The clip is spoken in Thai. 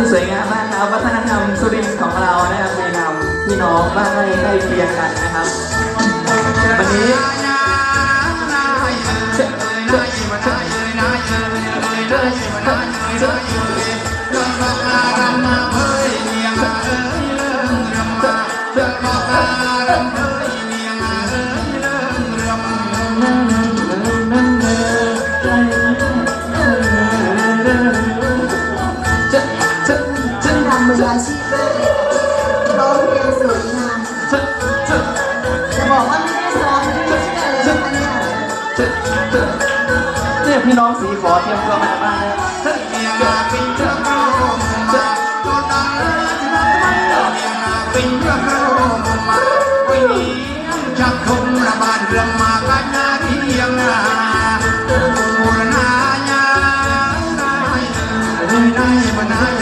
ที่สวยงามมากครับวัฒนธรรมสุรินทร์ของเรานะครับมีนำพี่น้องบ้านใกล้ใกล้เคียงกันนะครับวันนี้เมืออาชีพมากยร้องเพลงสวยงามจะบอกว่าไม่ได้ซ้อมไม่ได้ชื่อเลยนะคะนี่เนี่ยพี่น้องสีขอเตรียมตัวมาบ้านแล้วจะกคงระบาดเรื่องมากันนะที่ยังนาบูรณาญาได้ได้มาได้